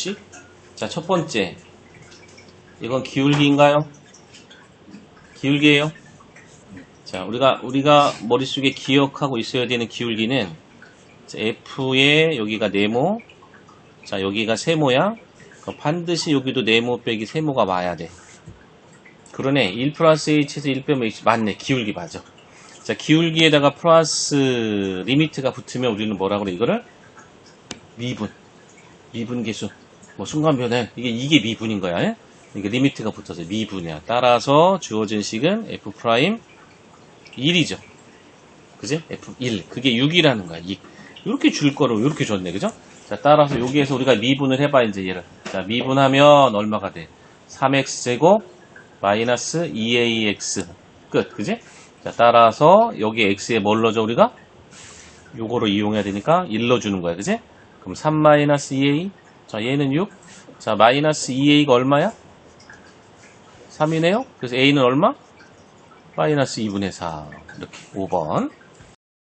식. 자, 첫 번째. 이건 기울기인가요? 기울기예요. 자, 우리가 우리가 머릿속에 기억하고 있어야 되는 기울기는 자, F의 여기가 네모. 자, 여기가 세모야. 반드시 여기도 네모 빼기 세모가 와야 돼. 그러네. 1 플러스 H에서 1 빼면 H. 맞네. 기울기 맞아. 자, 기울기에다가 플러스 리미트가 붙으면 우리는 뭐라 그래, 이거를? 미분. 미분 계수. 뭐, 순간 변해. 이게, 이게 미분인 거야. 예? 이게 리미트가 붙어서 미분이야. 따라서 주어진 식은 F 프라임 1이죠. 그지? F1. 그게 6이라는 거야. 2. 이렇게 줄 거로 이렇게 줬네. 그죠? 자, 따라서 여기에서 우리가 미분을 해봐, 이제 얘를. 자, 미분하면 얼마가 돼? 3x제곱 마이너스 2ax. 끝. 그지? 자, 따라서 여기 x에 뭘 넣어줘, 우리가? 요거로 이용해야 되니까 1 넣어주는 거야. 그지? 그럼 3 마이너스 2a. 자, 얘는 6. 자, 마이너스 2a가 얼마야? 3이네요? 그래서 a는 얼마? 마이너스 2분의 4. 이렇게 5번.